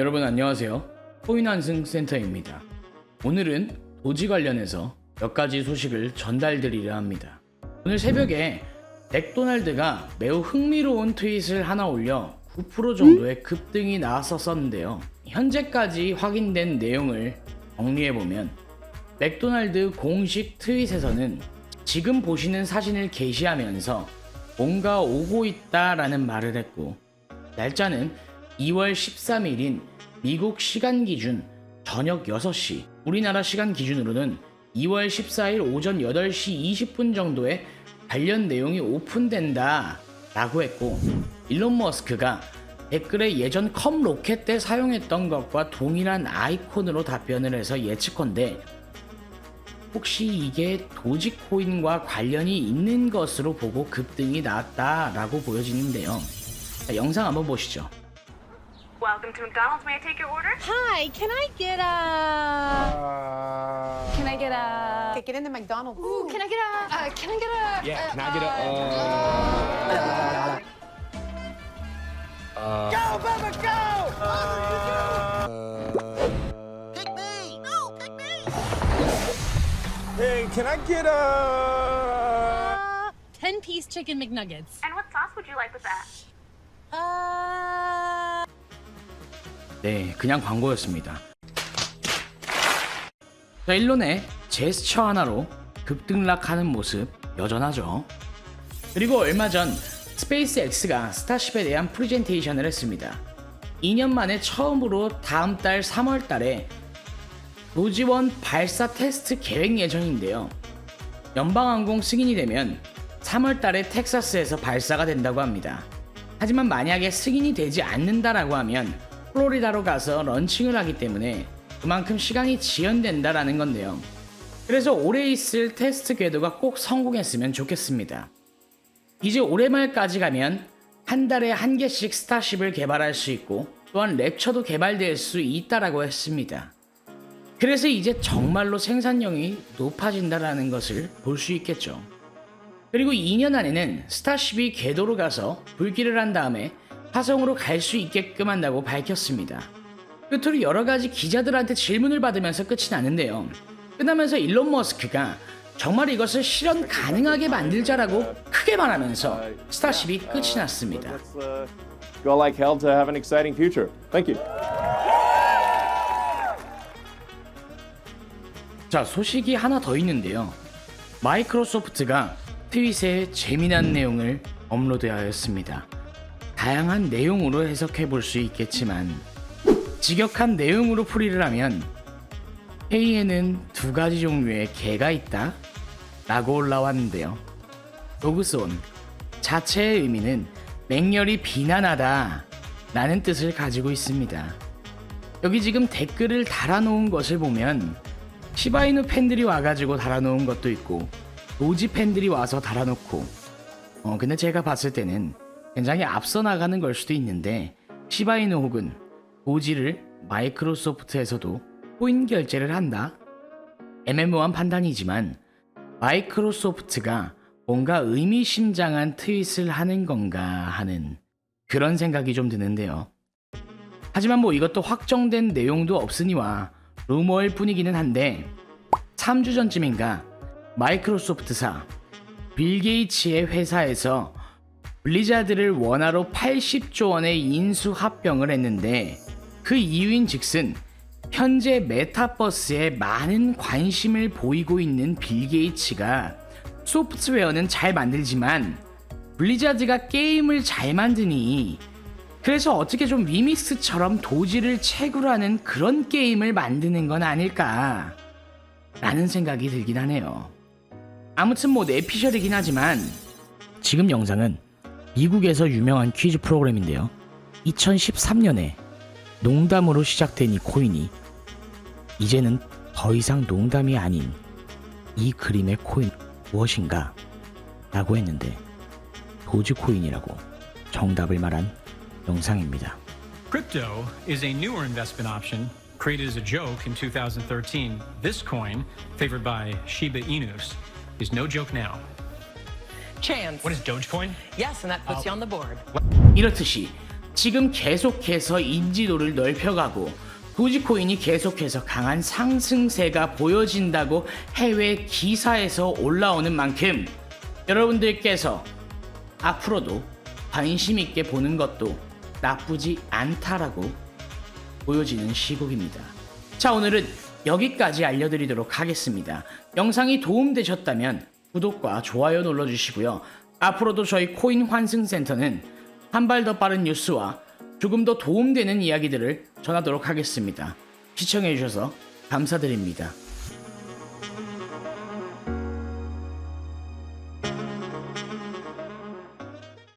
여러분 안녕하세요. 코인 환승 센터입니다. 오늘은 도지 관련해서 몇 가지 소식을 전달드리려 합니다. 오늘 새벽에 맥도날드가 매우 흥미로운 트윗을 하나 올려 9% 정도의 급등이 나왔었는데요. 현재까지 확인된 내용을 정리해보면 맥도날드 공식 트윗에서는 지금 보시는 사진을 게시하면서 뭔가 오고 있다라는 말을 했고 날짜는 2월 13일인 미국 시간 기준 저녁 6시, 우리나라 시간 기준으로는 2월 14일 오전 8시 20분 정도에 관련 내용이 오픈된다 라고 했고 일론 머스크가 댓글에 예전 컴 로켓 때 사용했던 것과 동일한 아이콘으로 답변을 해서 예측컨대 혹시 이게 도지코인과 관련이 있는 것으로 보고 급등이 나왔다라고 보여지는데요. 자, 영상 한번 보시죠. Welcome to McDonald's. May I take your order? Hi, can I get a? Can I get a? Okay, get into McDonald's. Ooh, can I get a? Uh, can I get a? Yeah, can I get a? Uh, Uh Go over go. Uh Kick me. No, kick me. hey, can I get a? Uh, ten-piece chicken McNuggets. And what sauce would you like with that? Uh, 네, 그냥 광고였습니다. 자, 일론의 제스처 하나로 급등락하는 모습 여전하죠. 그리고 얼마 전 스페이스 X가 스타쉽에 대한 프레젠테이션을 했습니다. 2년 만에 처음으로 다음 달 3월 달에 노지원 발사 테스트 계획 예정인데요. 연방항공 승인이 되면 3월 달에 텍사스에서 발사가 된다고 합니다. 하지만 만약에 승인이 되지 않는다라고 하면 플로리다로 가서 런칭을 하기 때문에 그만큼 시간이 지연된다라는 건데요. 그래서 올해 있을 테스트 궤도가 꼭 성공했으면 좋겠습니다. 이제 올해 말까지 가면 한 달에 한 개씩 스타쉽을 개발할 수 있고 또한 랩처도 개발될 수 있다라고 했습니다. 그래서 이제 정말로 생산량이 높아진다라는 것을 볼 수 있겠죠. 그리고 2년 안에는 스타쉽이 궤도로 가서 불길을 한 다음에 화성으로 갈 수 있게끔 한다고 밝혔습니다. 끝으로 여러 가지 기자들한테 질문을 받으면서 끝이 나는데요. 끝나면서 일론 머스크가 정말 이것을 실현 가능하게 만들자라고 크게 말하면서 스타쉽이 끝이 났습니다. Let's uh, go like hell to have an exciting future. Thank you. 자, 소식이 하나 더 있는데요. 마이크로소프트가 트윗에 재미난 내용을 업로드하였습니다. 다양한 내용으로 해석해 볼 수 있겠지만 직역한 내용으로 풀이를 하면 회의에는 두 가지 종류의 개가 있다 라고 올라왔는데요. 로그손 자체의 의미는 맹렬히 비난하다 라는 뜻을 가지고 있습니다. 여기 지금 댓글을 달아놓은 것을 보면 시바이누 팬들이 와가지고 달아놓은 것도 있고 노지 팬들이 와서 달아놓고 어 근데 제가 봤을 때는 굉장히 앞서 나가는 걸 수도 있는데 시바이누 혹은 노지를 마이크로소프트에서도 코인 결제를 한다 애매모호한 판단이지만 마이크로소프트가 뭔가 의미심장한 트윗을 하는 건가 하는 그런 생각이 좀 드는데요. 하지만 뭐 이것도 확정된 내용도 없으니와 루머일 뿐이기는 한데 3주 전쯤인가 마이크로소프트사 빌 게이츠의 회사에서 블리자드를 원화로 80조 원의 인수 합병을 했는데 그 이유인 즉슨 현재 메타버스에 많은 관심을 보이고 있는 빌 게이츠가 소프트웨어는 잘 만들지만 블리자드가 게임을 잘 만드니 그래서 어떻게 좀 리믹스처럼 도지를 채굴 하는 그런 게임을 만드는 건 아닐까 라는 생각이 들긴 하네요. 아무튼 뭐 내피셜이긴 하지만 지금 영상은 미국에서 유명한 퀴즈 프로그램인데요. 2013년에 농담으로 시작된 이 코인이 이제는 더 이상 농담이 아닌 이 그림의 코인 무엇인가 라고 했는데 도지코인이라고 정답을 말한 영상입니다. Crypto is a newer investment option created as a joke in 2013. This coin, favored by Shiba Inus, is no joke now. Chance. What is Dogecoin? Yes, and that puts you on the board. 이렇듯이 지금 계속해서 인지도를 넓혀가고 도지코인이 계속해서 강한 상승세가 보여진다고 해외 기사에서 올라오는 만큼 여러분들께서 앞으로도 관심 있게 보는 것도 나쁘지 않다라고 보여지는 시국입니다. 자, 오늘은 여기까지 알려드리도록 하겠습니다. 영상이 도움되셨다면 구독과 좋아요 눌러주시고요. 앞으로도 저희 코인 환승센터는 한 발 더 빠른 뉴스와 조금 더 도움되는 이야기들을 전하도록 하겠습니다. 시청해주셔서 감사드립니다.